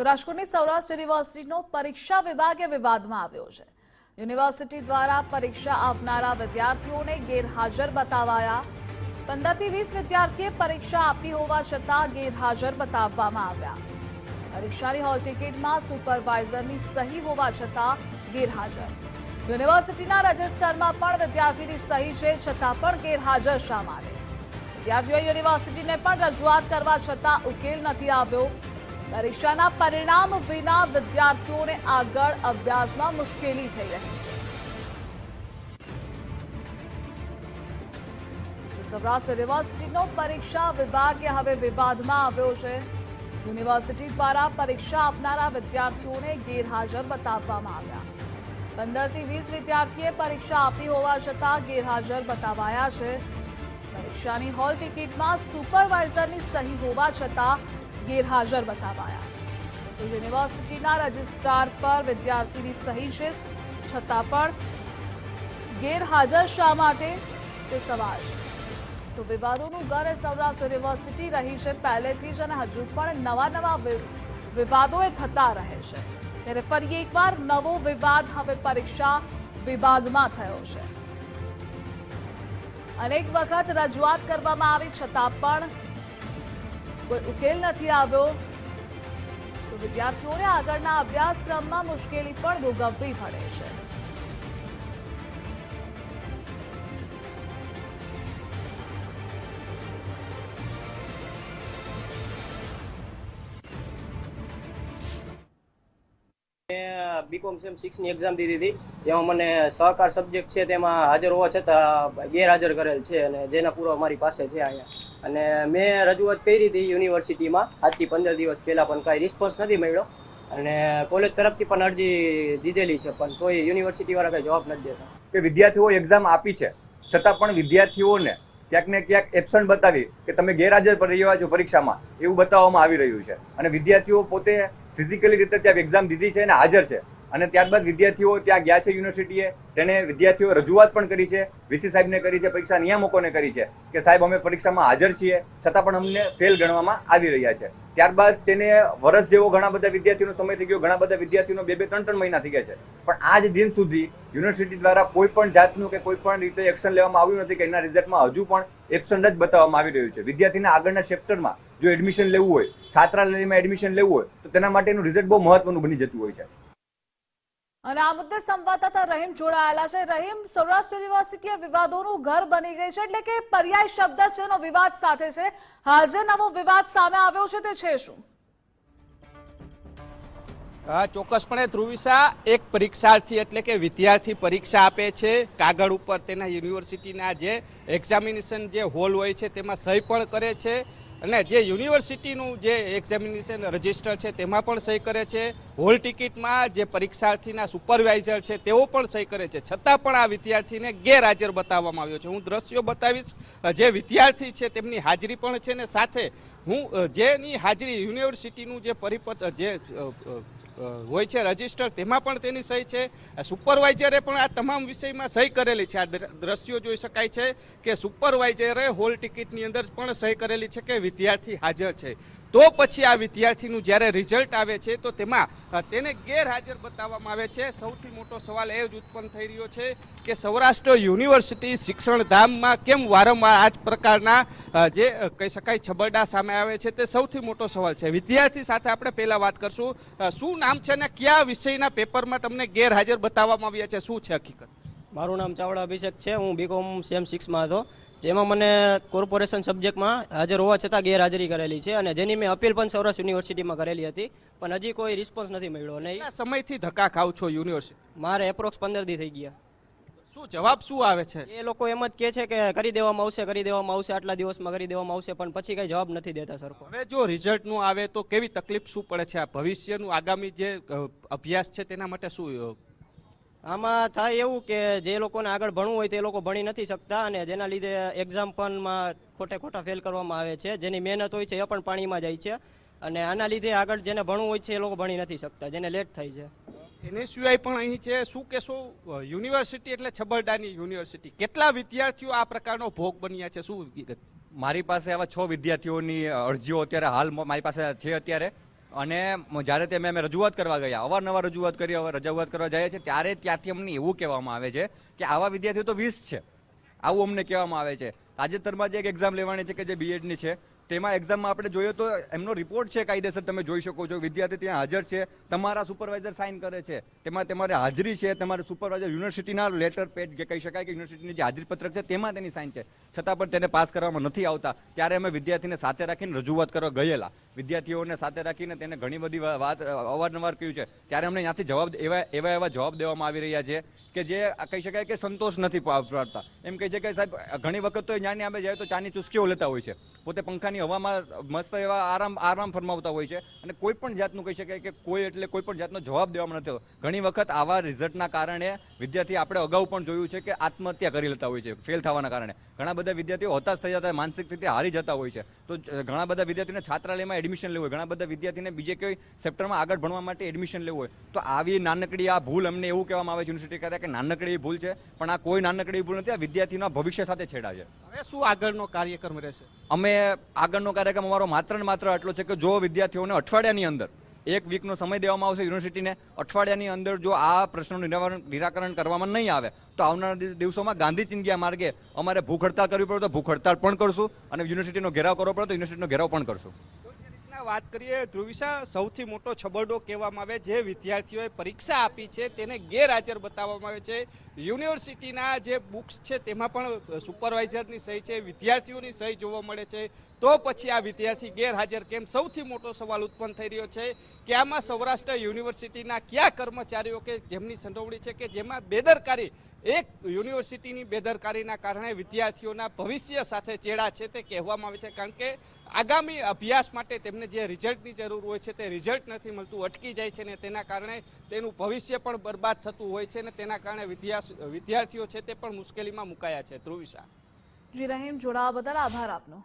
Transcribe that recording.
તો રાજકોટની સૌરાષ્ટ્ર યુનિવર્સિટીનો પરીક્ષા વિભાગે વિવાદમાં આવ્યો છે. યુનિવર્સિટી દ્વારા પરીક્ષા આપનારા વિદ્યાર્થીઓને ગેરહાજર બતાવાયા. પંદરથી વીસ વિદ્યાર્થીએ પરીક્ષા આપી હોવા છતાં ગેરહાજર બતાવવામાં આવ્યા. પરીક્ષાની હોલ ટિકિટમાં સુપરવાઇઝરની સહી હોવા છતાં ગેરહાજર. યુનિવર્સિટીના રજિસ્ટરમાં પણ વિદ્યાર્થીની સહી છે, છતાં પણ ગેરહાજર શા માટે? વિદ્યાર્થીઓએ યુનિવર્સિટીને પણ રજૂઆત કરવા છતાં ઉકેલ નથી આવ્યો. પરીક્ષાના પરિણામ વિના વિદ્યાર્થીઓને આગળ અભ્યાસમાં મુશ્કેલી થઈ રહી છે. સૌરાષ્ટ્ર યુનિવર્સિટીનો પરીક્ષા વિભાગ હવે વિવાદમાં આવ્યો છે. યુનિવર્સિટી દ્વારા પરીક્ષા આપનારા વિદ્યાર્થીઓને ગેરહાજર બતાવવામાં આવ્યા. પંદરથી વીસ વિદ્યાર્થીએ પરીક્ષા આપી હોવા છતાં ગેરહાજર બતાવાયા છે. પરીક્ષાની હોલ ટિકિટમાં સુપરવાઇઝરની સહી હોવા છતાં ગેરહાજર બતાવાયા. યુનિવર્સિટીના રજિસ્ટ્રાર પર વિદ્યાર્થીની સહી છે, છતાં પણ ગેરહાજર શા માટે? તે સવાલ છે. તો વિવાદોનું ઘર સૌરાષ્ટ્ર યુનિવર્સિટી રહી છે, પહેલેથી જ અને હજુ પણ નવા નવા વિવાદો એ થતા રહે છે. ત્યારે ફરી એકવાર નવો વિવાદ હવે પરીક્ષા વિભાગમાં થયો છે. અનેક વખત રજૂઆત કરવામાં આવી, છતાં પણ કોઈ ઉકેલ નથી આવ્યો. તો વિદ્યાર્થીઓને આગળના અભ્યાસક્રમમાં મુશ્કેલી પણ ભોગવવી પડે છે. બીકોમ સેમ સિક્સની એક્ઝામ દીધી હતી, જેમાં મને સહકાર સબ્જેક્ટ છે તેમાં હાજર હોવા છતાં ગેરહાજર કરેલ છે અને જેના પૂર્વ મારી પાસે છે અહીંયા. અને મેં રજૂઆત કરી હતી યુનિવર્સિટીમાં. આજથી પંદર દિવસ પહેલાં પણ કાંઈ રિસ્પોન્સ નથી મળ્યો. અને કોલેજ તરફથી પણ અરજી દીધેલી છે, પણ તોય યુનિવર્સિટીવાળા કંઈ જવાબ નથી દેતા. કે વિદ્યાર્થીઓ એક્ઝામ આપી છે. છતાં પણ વિદ્યાર્થીઓને ક્યાંક ને ક્યાંક એબસન્ટ બતાવી કે તમે ગેરહાજર રહ્યા છો પરીક્ષામાં, એવું બતાવવામાં આવી રહ્યું છે. અને વિદ્યાર્થીઓ પોતે ફિઝિકલી રીતે ત્યાં એક્ઝામ દીધી છે અને હાજર છે. અને ત્યારબાદ વિદ્યાર્થીઓ ત્યાં ગયા છે યુનિવર્સિટીએ. તેણે વિદ્યાર્થીઓ રજૂઆત પણ કરી છે, વીસી સાહેબને કરી છે, પરીક્ષા નિયામકોને કરી છે કે સાહેબ, અમે પરીક્ષામાં હાજર છીએ, છતાં પણ અમને ફેલ ગણવામાં આવી રહ્યા છે. ત્યારબાદ તેને વર્ષ જેવો ઘણા બધા વિદ્યાર્થીઓનો સમય થઈ ગયો, ઘણા બધા વિદ્યાર્થીઓનો બે બે, ત્રણ ત્રણ મહિના થઈ ગયા છે. પણ આજ દિન સુધી યુનિવર્સિટી દ્વારા કોઈ પણ જાતનું કે કોઈ પણ રીતે એક્શન લેવામાં આવ્યું નથી કે એના રિઝલ્ટમાં હજુ પણ એબસન્ટ જ બતાવવામાં આવી રહ્યું છે. વિદ્યાર્થીના આગળના ચેપ્ટરમાં જો એડમિશન લેવું હોય, છાત્રાલયમાં એડમિશન લેવું હોય, તો તેના માટેનું રિઝલ્ટ બહુ મહત્વનું બની જતું હોય છે. અને આ મુદ્દે સંવાદદાતા રહીમ જોડાયેલા છે. રહીમ, સૌરાષ્ટ્ર યુનિવર્સિટી વિવાદોનું ઘર બની ગઈ છે એટલે કે પર્યાય શબ્દ છે એનો વિવાદ સાથે છે. હાલ જે નવો વિવાદ સામે આવ્યો છે તે છે શું? ચોક્કસપણે ધ્રુવિસા એક પરીક્ષાર્થી એટલે કે વિદ્યાર્થી પરીક્ષા આપે છે. કાગળ ઉપર તેના યુનિવર્સિટીના જે એક્ઝામિનેશન જે હોલ હોય છે તેમાં સહી પણ કરે છે. અને જે યુનિવર્સિટીનું જે એક્ઝામિનેશન રજિસ્ટર છે, તેમાં પણ સહી કરે છે. હોલ ટિકિટમાં જે પરીક્ષાર્થીના સુપરવાઇઝર છે, તેઓ પણ સહી કરે છે. છતાં પણ આ વિદ્યાર્થીને ગેરહાજર બતાવવામાં આવ્યો છે. હું દ્રશ્યો બતાવીશ. જે વિદ્યાર્થી છે, તેમની હાજરી પણ છે ને સાથે હું જેની હાજરી યુનિવર્સિટીનું જે પરિપત્ર, જે હોય છે રજિસ્ટર, તેમાં પણ તેની સહી છે. સુપરવાઇઝરે પણ આ તમામ વિષયમાં સહી કરેલી છે. આ દ્ર- દ્રશ્યો જોઈ શકાય છે કે સુપરવાઇઝરે હોલ ટિકિટની અંદર પણ સહી કરેલી છે કે વિદ્યાર્થી હાજર છે. તો પછી આ વિદ્યાર્થીનું જ્યારે રિઝલ્ટ આવે છે, તો તેમાં તેને ગેરહાજર બતાવવામાં આવે છે. સૌથી મોટો સવાલ એ જ ઉત્પન્ન થઈ રહ્યો છે કે સૌરાષ્ટ્ર યુનિવર્સિટી શિક્ષણ ધામમાં કેમ વારંવાર આ જ પ્રકારના જે કહી શકાય, છબરડા સામે આવે છે? તે સૌથી મોટો સવાલ છે. વિદ્યાર્થી સાથે આપણે પહેલાં વાત કરશું. શું નામ છે અને કયા વિષયના પેપરમાં તમને ગેરહાજર બતાવવામાં આવ્યા છે? શું છે હકીકત? મારું નામ ચાવડા અભિષેક છે. હું બીકોમ સેમ સિક્સમાં હતો. જેમાં મને કોર્પોરેશન સબ્જેક્ટમાં હાજર હોવા છતાં ગેરહાજરી કરેલી છે અને જેની મેં અપીલ પણ સૌરાષ્ટ્ર યુનિવર્સિટીમાં કરેલી હતી પણ હજી કોઈ રિસ્પોન્સ નથી મળ્યો. અને કેટલા સમયથી ધક્કા ખાવ છો યુનિવર્સિટી? મારે એપ્રોક્સ પંદર દી થઈ ગયા. શું જવાબ શું આવે છે? એ લોકો એમ જ કહે છે કે કરી દેવામાં આવશે કરી દેવામાં આવશે આટલા દિવસમાં કરી દેવામાં આવશે પણ પછી કઈ જવાબ નથી દેતા સરખો. હવે જો રિઝલ્ટનું આવે તો કેવી તકલીફ શું પડે છે? આ ભવિષ્યનું આગામી જે અભ્યાસ છે તેના માટે શું આમાં થાય એવું કે જે લોકોને આગળ ભણવું હોય તે લોકો ભણી નથી શકતા અને જેના લીધે એક્ઝામ પણમાં ખોટે ખોટા ફેલ કરવામાં આવે છે. જેની મહેનત હોય છે એ પણ પાણીમાં જાય છે અને આના લીધે આગળ જેને ભણવું હોય છે એ લોકો ભણી નથી શકતા જેને લેટ થાય છે. એને સિવાય પણ અહીં છે. શું કહેશો? શું યુનિવર્સિટી એટલે છબરડાની યુનિવર્સિટી. કેટલા વિદ્યાર્થીઓ આ પ્રકારનો ભોગ બન્યા છે? શું મારી પાસે આવા છ વિદ્યાર્થીઓની અરજીઓ અત્યારે હાલ મારી પાસે છે અત્યારે. અને જ્યારે તે અમે રજૂઆત કરવા ગયા, અવારનવાર રજૂઆત કરી હવે રજૂઆત કરવા જઈએ છીએ, ત્યારે ત્યાંથી અમને એવું કહેવામાં આવે છે કે આવા વિદ્યાર્થીઓ તો વીસ છે. આવું અમને કહેવામાં આવે છે. તાજેતરમાં જે એક એક્ઝામ લેવાની છે કે જે બીએડની છે. તેમાં એક્ઝામમાં આપણે જોઈએ તો એમનો રિપોર્ટ છે કાયદેસર, તમે જોઈ શકો છો. વિદ્યાર્થી ત્યાં હાજર છે. તમારા સુપરવાઇઝર સાઇન કરે છે. તેમાં તમારે હાજરી છે. તમારે સુપરવાઇઝર યુનિવર્સિટીના લેટર પેજ જે કહી શકાય કે યુનિવર્સિટીની જે હાજરી પત્રક છે, તેમાં તેની સાઇન છે. છતાં પણ તેને પાસ કરવામાં નથી આવતા. ત્યારે અમે વિદ્યાર્થીને સાથે રાખીને રજૂઆત કરવા ગયેલા. વિદ્યાર્થીઓને સાથે રાખીને તેને ઘણી બધી વાત અવારનવાર કહ્યું છે. ત્યારે અમને ત્યાંથી જવાબ, એવા એવા એવા જવાબ દેવામાં આવી રહ્યા છે. કે જે કહી શકાય કે સંતોષ નથી પ્રાપ્તા એમ કહી કે સાહેબ, ઘણી વખત તો જ્ઞાની આંબે જાય તો ચાની ચુસ્કીઓ લેતા હોય છે. પોતે પંખાની હવામાં મસ્ત એવા આરામ આરામ ફરમાવતા હોય છે. અને કોઈ પણ જાતનું કહી શકાય કે કોઈ એટલે કોઈ પણ જાતનો જવાબ દેવામાં નથી હોતો ઘણી વખત આવા રિઝલ્ટના કારણે વિદ્યાર્થી આપણે અગાઉ પણ જોયું છે કે આત્મહત્યા કરી લેતા હોય છે ફેલ થવાના કારણે. ઘણા બધા વિદ્યાર્થીઓ હતાશ થઈ જતા માનસિક રીતે હારી જતા હોય છે. તો ઘણા બધા વિદ્યાર્થીને છાત્રાલયમાં એડમિશન લેવું હોય ઘણા બધા વિદ્યાર્થીને બીજે કોઈ સેક્ટરમાં આગળ ભણવા માટે એડમિશન લેવું હોય. તો આવી નાનકડી આ ભૂલ અમને એવું કહેવામાં આવે છે યુનિવર્સિટી ખાતે કે નાનકડી ભૂલ છે પણ આ કોઈ નાનકડી ભૂલ નથી આ વિદ્યાર્થીના ભવિષ્ય સાથે છેડા છે. હવે શું આગળનો કાર્યક્રમ રહેશે? અમે આગળનો કાર્યક્રમ અમારો માત્ર ને માત્ર એટલો છે કે જો વિદ્યાર્થીઓને અઠવાડિયાની અંદર એક વીકનો સમય દેવામાં આવશે યુનિવર્સિટીને. અઠવાડિયાની અંદર જો આ પ્રશ્નનું નિરાકરણ નિરાકરણ કરવામાં નહીં આવે, તો આવનારા દિવસોમાં ગાંધી ચિંગ્યા માર્ગે અમારે ભૂખ હડતાળ કરવી પડે તો ભૂખ હડતાલ પણ કરશું અને યુનિવર્સિટીનો ઘેરાવ કરવો પડે તો યુનિવર્સિટીનો ઘેરાવ પણ કરશું. વાત કરીએ, ધ્રુવિશા સૌથી મોટો છબરડો કહેવામાં આવે જે વિદ્યાર્થીઓએ પરીક્ષા આપી છે, તેને ગેરહાજર બતાવવામાં આવે છે. યુનિવર્સિટીના જે બુક્સ છે, તેમાં પણ સુપરવાઇઝરની સહી છે, વિદ્યાર્થીઓની સહી જોવા મળે છે. તો પછી આ વિદ્યાર્થી ગેરહાજર કેમ? સૌથી મોટો સવાલ ઉત્પન્ન થઈ રહ્યો છે કે આમાં સૌરાષ્ટ્ર યુનિવર્સિટીના કયા કર્મચારીઓ કે જેમની સંડોવણી છે કે જેમાં બેદરકારી, એક યુનિવર્સિટીની બેદરકારીના કારણે વિદ્યાર્થીઓના ભવિષ્ય સાથે ચેડા છે તે કહેવામાં આવે છે. કારણ કે આગામી અભ્યાસ માટે તેમને જે રિઝલ્ટની જરૂર હોય છે તે રિઝલ્ટ નથી મળતું, અટકી જાય છે ને તેના કારણે તેનું ભવિષ્ય પણ બરબાદ થતું હોય છે ને તેના કારણે વિદ્યાર્થીઓ છે તે પણ મુશ્કેલીમાં મુકાયા છે. ધ્રુવિશા. જી, રહીમ, જોડાવા બદલ આભાર આપનો.